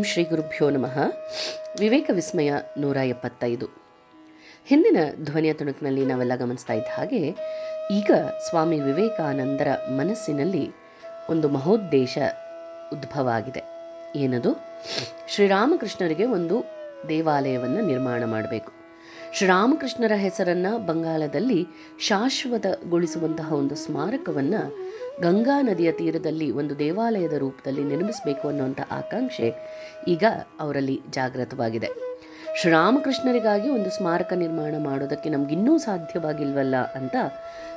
ಓಂ ಶ್ರೀ ಗುರುಭ್ಯೋ ನಮಃ. ವಿವೇಕ ವಿಸ್ಮಯ ನೂರ ಎಪ್ಪತ್ತೈದು. ಹಿಂದಿನ ಧ್ವನಿಯ ತುಣುಕಿನಲ್ಲಿ ನಾವೆಲ್ಲ ಗಮನಿಸ್ತಾ ಇದ್ದ ಹಾಗೆ ಈಗ ಸ್ವಾಮಿ ವಿವೇಕಾನಂದರ ಮನಸ್ಸಿನಲ್ಲಿ ಒಂದು ಮಹೋದ್ದೇಶ ಉದ್ಭವ ಆಗಿದೆ ಏನದು? ಶ್ರೀರಾಮಕೃಷ್ಣರಿಗೆ ಒಂದು ದೇವಾಲಯವನ್ನು ನಿರ್ಮಾಣ ಮಾಡಬೇಕು. ಶ್ರೀರಾಮಕೃಷ್ಣರ ಹೆಸರನ್ನ ಬಂಗಾಳದಲ್ಲಿ ಶಾಶ್ವತಗೊಳಿಸುವಂತಹ ಒಂದು ಸ್ಮಾರಕವನ್ನ ಗಂಗಾ ನದಿಯ ತೀರದಲ್ಲಿ ಒಂದು ದೇವಾಲಯದ ರೂಪದಲ್ಲಿ ನಿರ್ಮಿಸಬೇಕು ಅನ್ನುವಂಥ ಆಕಾಂಕ್ಷೆ ಈಗ ಅವರಲ್ಲಿ ಜಾಗೃತವಾಗಿದೆ. ಶ್ರೀರಾಮಕೃಷ್ಣರಿಗಾಗಿ ಒಂದು ಸ್ಮಾರಕ ನಿರ್ಮಾಣ ಮಾಡೋದಕ್ಕೆ ನಮಗಿನ್ನೂ ಸಾಧ್ಯವಾಗಿಲ್ವಲ್ಲ ಅಂತ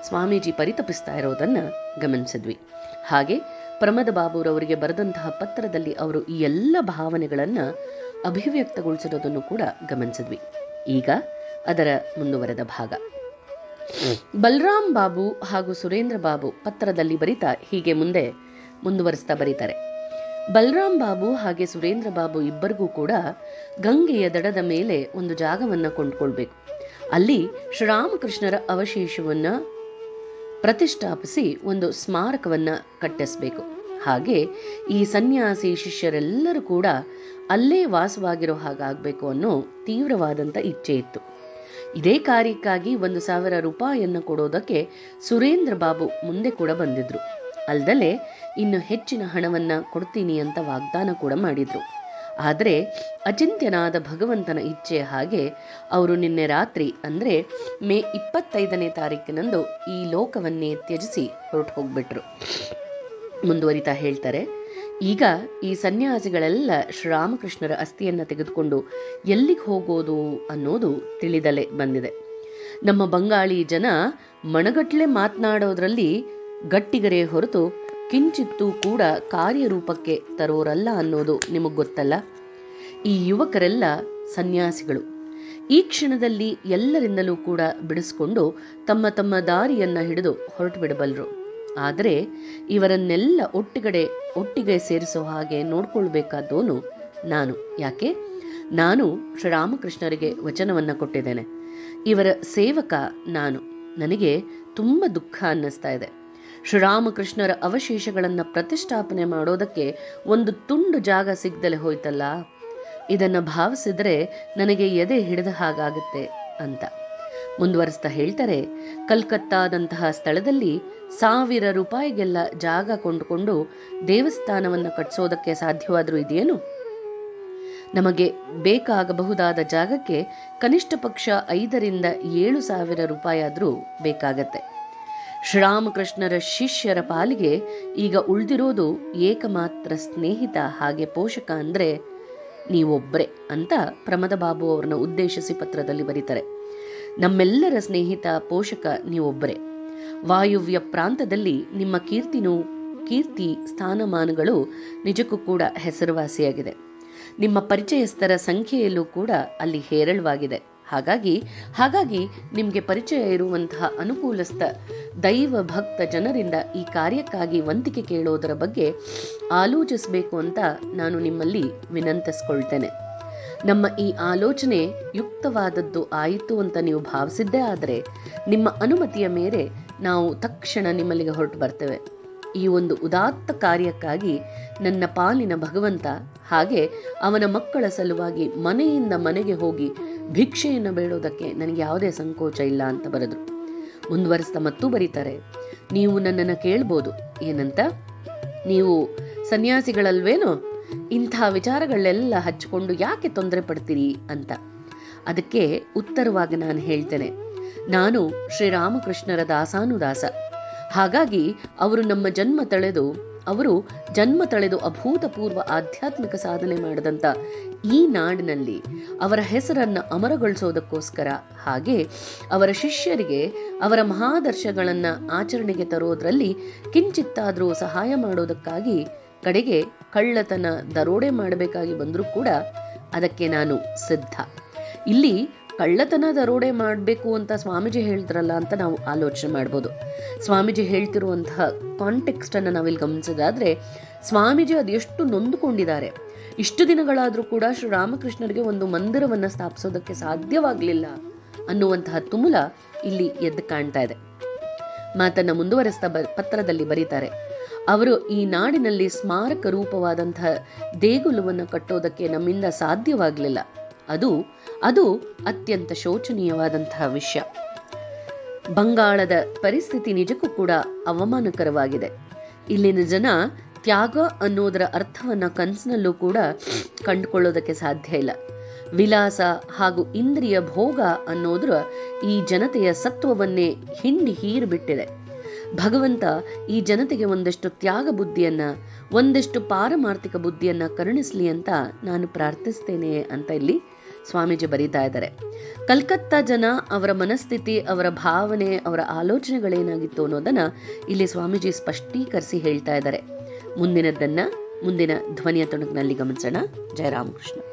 ಸ್ವಾಮೀಜಿ ಪರಿತಪಿಸ್ತಾ ಇರೋದನ್ನು ಗಮನಿಸಿದ್ವಿ. ಹಾಗೆ ಪ್ರಮದ ಬಾಬುರವರಿಗೆ ಬರೆದಂತಹ ಪತ್ರದಲ್ಲಿ ಅವರು ಈ ಎಲ್ಲ ಭಾವನೆಗಳನ್ನು ಅಭಿವ್ಯಕ್ತಗೊಳಿಸಿರೋದನ್ನು ಕೂಡ ಗಮನಿಸಿದ್ವಿ. ಈಗ ಅದರ ಮುಂದುವರೆದ ಭಾಗ. ಬಲರಾಮ್ ಬಾಬು ಹಾಗೂ ಸುರೇಂದ್ರ ಬಾಬು ಪತ್ರದಲ್ಲಿ ಬರಿತಾ ಹೀಗೆ ಮುಂದೆ ಮುಂದುವರಿಸ್ತಾ ಬರೀತಾರೆ. ಬಲರಾಮ್ ಬಾಬು ಹಾಗೆ ಸುರೇಂದ್ರ ಬಾಬು ಇಬ್ಬರಿಗೂ ಕೂಡ ಗಂಗೆಯ ದಡದ ಮೇಲೆ ಒಂದು ಜಾಗವನ್ನು ಕೊಂಡ್ಕೊಳ್ಬೇಕು. ಅಲ್ಲಿ ಶ್ರೀರಾಮಕೃಷ್ಣರ ಅವಶೇಷವನ್ನ ಪ್ರತಿಷ್ಠಾಪಿಸಿ ಒಂದು ಸ್ಮಾರಕವನ್ನ ಕಟ್ಟಿಸ್ಬೇಕು. ಹಾಗೆ ಈ ಸನ್ಯಾಸಿ ಶಿಷ್ಯರೆಲ್ಲರೂ ಕೂಡ ಅಲ್ಲೇ ವಾಸವಾಗಿರೋ ಹಾಗಾಗಬೇಕು ಅನ್ನೋ ತೀವ್ರವಾದಂಥ ಇಚ್ಛೆ ಇತ್ತು. ಇದೇ ಕಾರ್ಯಕ್ಕಾಗಿ ಒಂದು ಸಾವಿರ ರೂಪಾಯಿಯನ್ನು ಕೊಡೋದಕ್ಕೆ ಸುರೇಂದ್ರ ಬಾಬು ಮುಂದೆ ಕೂಡ ಬಂದಿದ್ರು. ಅಲ್ದಲೆ ಇನ್ನು ಹೆಚ್ಚಿನ ಹಣವನ್ನ ಕೊಡ್ತೀನಿ ಅಂತ ವಾಗ್ದಾನ ಕೂಡ ಮಾಡಿದ್ರು. ಆದರೆ ಅಚಿಂತ್ಯನಾದ ಭಗವಂತನ ಇಚ್ಛೆ ಹಾಗೆ ಅವರು ನಿನ್ನೆ ರಾತ್ರಿ, ಅಂದ್ರೆ ಮೇ ಇಪ್ಪತ್ತೈದನೇ ತಾರೀಕಿನಂದು ಈ ಲೋಕವನ್ನೇ ತ್ಯಜಿಸಿ ಹೊರಟು ಹೋಗ್ಬಿಟ್ರು. ಮುಂದುವರಿತಾ ಹೇಳ್ತಾರೆ ಈಗ ಈ ಸನ್ಯಾಸಿಗಳೆಲ್ಲ ಶ್ರೀರಾಮಕೃಷ್ಣರ ಅಸ್ಥಿಯನ್ನು ತೆಗೆದುಕೊಂಡು ಎಲ್ಲಿಗೆ ಹೋಗೋದು ಅನ್ನೋದು ತಿಳಿದಲೆ ಬಂದಿದೆ. ನಮ್ಮ ಬಂಗಾಳಿ ಜನ ಮಣಗಟ್ಲೆ ಮಾತನಾಡೋದ್ರಲ್ಲಿ ಗಟ್ಟಿಗರೆ ಹೊರತು ಕಿಂಚಿತ್ತೂ ಕೂಡ ಕಾರ್ಯರೂಪಕ್ಕೆ ತರೋರಲ್ಲ ಅನ್ನೋದು ನಿಮಗೆ ಗೊತ್ತಲ್ಲ? ಈ ಯುವಕರೆಲ್ಲ ಸನ್ಯಾಸಿಗಳು. ಈ ಕ್ಷಣದಲ್ಲಿ ಎಲ್ಲರಿಂದಲೂ ಕೂಡ ಬಿಡಿಸ್ಕೊಂಡು ತಮ್ಮ ತಮ್ಮ ದಾರಿಯನ್ನ ಹಿಡಿದು ಹೊರಟು ಬಿಡಬಲ್ಲರು ಆದರೆ ಇವರನ್ನೆಲ್ಲ ಒಟ್ಟಿಗಡೆ, ಒಟ್ಟಿಗೆ ಸೇರಿಸೋ ಹಾಗೆ ನೋಡ್ಕೊಳ್ಬೇಕಾದೋನು ನಾನು. ಯಾಕೆ? ನಾನು ಶ್ರೀರಾಮಕೃಷ್ಣರಿಗೆ ವಚನವನ್ನ ಕೊಟ್ಟಿದ್ದೇನೆ. ಇವರ ಸೇವಕ ನಾನು. ನನಗೆ ತುಂಬ ದುಃಖ ಅನ್ನಿಸ್ತಾ ಇದೆ. ಶ್ರೀರಾಮಕೃಷ್ಣರ ಅವಶೇಷಗಳನ್ನ ಪ್ರತಿಷ್ಠಾಪನೆ ಮಾಡೋದಕ್ಕೆ ಒಂದು ತುಂಡು ಜಾಗ ಸಿಗ್ದಲೆ ಹೋಯ್ತಲ್ಲ? ಇದನ್ನ ಭಾವಿಸಿದ್ರೆ ನನಗೆ ಎದೆ ಹಿಡಿದ ಹಾಗಾಗುತ್ತೆ ಅಂತ. ಮುಂದುವರಿಸ್ತಾ ಹೇಳ್ತಾರೆ, ಕಲ್ಕತ್ತಾದಂತಹ ಸ್ಥಳದಲ್ಲಿ ಸಾವಿರ ರೂಪಾಯಿಗೆಲ್ಲ ಜಾಗ ಕೊಂಡುಕೊಂಡು ದೇವಸ್ಥಾನವನ್ನು ಕಟ್ಟಿಸೋದಕ್ಕೆ ಸಾಧ್ಯವಾದರೂ ಇದೆಯೇನು? ನಮಗೆ ಬೇಕಾಗಬಹುದಾದ ಜಾಗಕ್ಕೆ ಕನಿಷ್ಠ ಪಕ್ಷ ಐದರಿಂದ ಏಳು ಸಾವಿರ ರೂಪಾಯಿಯಾದರೂ ಬೇಕಾಗತ್ತೆ. ಶ್ರೀರಾಮಕೃಷ್ಣರ ಶಿಷ್ಯರ ಪಾಲಿಗೆ ಈಗ ಉಳಿದಿರೋದು ಏಕಮಾತ್ರ ಸ್ನೇಹಿತ ಹಾಗೆ ಪೋಷಕ ಅಂದ್ರೆ ನೀವೊಬ್ಬರೇ ಅಂತ ಪ್ರಮದ ಬಾಬು ಅವರನ್ನ ಉದ್ದೇಶಿಸಿ ಪತ್ರದಲ್ಲಿ ಬರೀತಾರೆ. ನಮ್ಮೆಲ್ಲರ ಸ್ನೇಹಿತ ಪೋಷಕ ನೀವೊಬ್ಬರೇ ವಾಯುವ್ಯ ಪ್ರಾಂತದಲ್ಲಿ ನಿಮ್ಮ ಕೀರ್ತಿನೂ ಕೀರ್ತಿ ಸ್ಥಾನಮಾನಗಳು ನಿಜಕ್ಕೂ ಕೂಡ ಹೆಸರುವಾಸಿಯಾಗಿದೆ. ನಿಮ್ಮ ಪರಿಚಯಸ್ಥರ ಸಂಖ್ಯೆಯಲ್ಲೂ ಕೂಡ ಅಲ್ಲಿ ಹೇರಳವಾಗಿದೆ. ಹಾಗಾಗಿ ಹಾಗಾಗಿ ನಿಮಗೆ ಪರಿಚಯ ಇರುವಂತಹ ಅನುಕೂಲಸ್ಥ ದೈವ ಭಕ್ತ ಜನರಿಂದ ಈ ಕಾರ್ಯಕ್ಕಾಗಿ ವಂತಿಕೆ ಕೇಳೋದರ ಬಗ್ಗೆ ಆಲೋಚಿಸಬೇಕು ಅಂತ ನಾನು ನಿಮ್ಮಲ್ಲಿ ವಿನಂತಿಸ್ಕೊಳ್ತೇನೆ. ನಮ್ಮ ಈ ಆಲೋಚನೆ ಯುಕ್ತವಾದದ್ದು ಆಯಿತು ಅಂತ ನೀವು ಭಾವಿಸಿದ್ದೇ ಆದರೆ, ನಿಮ್ಮ ಅನುಮತಿಯ ಮೇರೆ ನಾವು ತಕ್ಷಣ ನಿಮ್ಮಲ್ಲಿಗೆ ಹೊರಟು ಬರ್ತೇವೆ. ಈ ಒಂದು ಉದಾತ್ತ ಕಾರ್ಯಕ್ಕಾಗಿ ನನ್ನ ಪಾಲಿನ ಭಗವಂತ ಹಾಗೆ ಅವನ ಮಕ್ಕಳ ಸಲುವಾಗಿ ಮನೆಯಿಂದ ಮನೆಗೆ ಹೋಗಿ ಭಿಕ್ಷೆಯನ್ನು ಬೇಡೋದಕ್ಕೆ ನನಗೆ ಯಾವುದೇ ಸಂಕೋಚ ಇಲ್ಲ ಅಂತ ಬರೆದರು. ಮುಂದುವರಿಸ್ತಾ ಮತ್ತೂ ಬರೀತಾರೆ. ನೀವು ನನ್ನನ್ನು ಕೇಳ್ಬೋದು. ಏನಂತ? ನೀವು ಸನ್ಯಾಸಿಗಳಲ್ವೇನೋ? ಇಂಥ ವಿಚಾರಗಳೆಲ್ಲ ಹಚ್ಚಿಕೊಂಡು ಯಾಕೆ ತೊಂದರೆ ಪಡ್ತೀರಿ ಅಂತ. ಅದಕ್ಕೆ ಉತ್ತರವಾಗಿ ನಾನು ಹೇಳ್ತೇನೆ. ನಾನು ಶ್ರೀರಾಮಕೃಷ್ಣರ ದಾಸಾನುದಾಸ. ಹಾಗಾಗಿ ಅವರು ನಮ್ಮ ಜನ್ಮ ತಳೆದು, ಅವರು ಜನ್ಮ ತಳೆದು ಅಭೂತಪೂರ್ವ ಆಧ್ಯಾತ್ಮಿಕ ಸಾಧನೆ ಮಾಡಿದಂಥ ಈ ನಾಡಿನಲ್ಲಿ ಅವರ ಹೆಸರನ್ನ ಅಮರಗೊಳಿಸೋದಕ್ಕೋಸ್ಕರ, ಹಾಗೆ ಅವರ ಶಿಷ್ಯರಿಗೆ ಅವರ ಮಹಾದರ್ಶಗಳನ್ನ ಆಚರಣೆಗೆ ತರೋದ್ರಲ್ಲಿ ಕಿಂಚಿತ್ತಾದರೂ ಸಹಾಯ ಮಾಡೋದಕ್ಕಾಗಿ ಕಡೆಗೆ ಕಳ್ಳತನ ದರೋಡೆ ಮಾಡಬೇಕಾಗಿ ಬಂದರೂ ಕೂಡ ಅದಕ್ಕೆ ನಾನು ಸಿದ್ಧ. ಇಲ್ಲಿ ಕಳ್ಳತನ ದರೋಡೆ ಮಾಡಬೇಕು ಅಂತ ಸ್ವಾಮೀಜಿ ಹೇಳಿದ್ರಲ್ಲ ಅಂತ ನಾವು ಆಲೋಚನೆ ಮಾಡ್ಬೋದು. ಸ್ವಾಮೀಜಿ ಹೇಳ್ತಿರುವಂತಹ ಕಾಂಟೆಕ್ಸ್ಟನ್ನು ನಾವಿಲ್ಲಿ ಗಮನಿಸೋದಾದ್ರೆ, ಸ್ವಾಮೀಜಿ ಅದೆಷ್ಟು ನೊಂದುಕೊಂಡಿದ್ದಾರೆ. ಇಷ್ಟು ದಿನಗಳಾದರೂ ಕೂಡ ಶ್ರೀರಾಮಕೃಷ್ಣರಿಗೆ ಒಂದು ಮಂದಿರವನ್ನು ಸ್ಥಾಪಿಸೋದಕ್ಕೆ ಸಾಧ್ಯವಾಗಲಿಲ್ಲ ಅನ್ನುವಂತಹ ತುಮುಲ ಇಲ್ಲಿ ಎದ್ದು ಕಾಣ್ತಾ ಇದೆ. ಮಾತನ್ನ ಮುಂದುವರೆಸ್ತಾ ಬ, ಪತ್ರದಲ್ಲಿ ಬರೀತಾರೆ. ಅವರು ಈ ನಾಡಿನಲ್ಲಿ ಸ್ಮಾರಕ ರೂಪವಾದಂತಹ ದೇಗುಲವನ್ನು ಕಟ್ಟೋದಕ್ಕೆ ನಮ್ಮಿಂದ ಸಾಧ್ಯವಾಗಲಿಲ್ಲ. ಅದು ಅದು ಅತ್ಯಂತ ಶೋಚನೀಯವಾದಂತಹ ವಿಷಯ. ಬಂಗಾಳದ ಪರಿಸ್ಥಿತಿ ನಿಜಕ್ಕೂ ಕೂಡ ಅವಮಾನಕರವಾಗಿದೆ. ಇಲ್ಲಿನ ಜನ ತ್ಯಾಗ ಅನ್ನೋದರ ಅರ್ಥವನ್ನ ಕನಸಿನಲ್ಲೂ ಕೂಡ ಕಂಡುಕೊಳ್ಳೋದಕ್ಕೆ ಸಾಧ್ಯ ಇಲ್ಲ. ವಿಲಾಸ ಹಾಗೂ ಇಂದ್ರಿಯ ಭೋಗ ಅನ್ನೋದ್ರ ಈ ಜನತೆಯ ಸತ್ವವನ್ನೇ ಹಿಂಡಿ ಹೀರಿಬಿಟ್ಟಿದೆ ಭಗವಂತ ಈ ಜನತೆಗೆ ಒಂದಷ್ಟು ತ್ಯಾಗ ಬುದ್ಧಿಯನ್ನ, ಒಂದಷ್ಟು ಪಾರಮಾರ್ಥಿಕ ಬುದ್ಧಿಯನ್ನ ಕರುಣಿಸ್ಲಿ ಅಂತ ನಾನು ಪ್ರಾರ್ಥಿಸ್ತೇನೆ ಅಂತ ಇಲ್ಲಿ ಸ್ವಾಮೀಜಿ ಬರೀತಾ ಇದ್ದಾರೆ. ಕಲ್ಕತ್ತಾ ಜನ ಅವರ ಮನಸ್ಥಿತಿ, ಅವರ ಭಾವನೆ, ಅವರ ಆಲೋಚನೆಗಳೇನಾಗಿತ್ತು ಅನ್ನೋದನ್ನ ಇಲ್ಲಿ ಸ್ವಾಮೀಜಿ ಸ್ಪಷ್ಟೀಕರಿಸಿ ಹೇಳ್ತಾ ಇದ್ದಾರೆ. ಮುಂದಿನದನ್ನ ಮುಂದಿನ ಧ್ವನಿಯ ತುಣುಕಿನಲ್ಲಿ ಗಮನಿಸೋಣ. ಜಯರಾಮಕೃಷ್ಣ.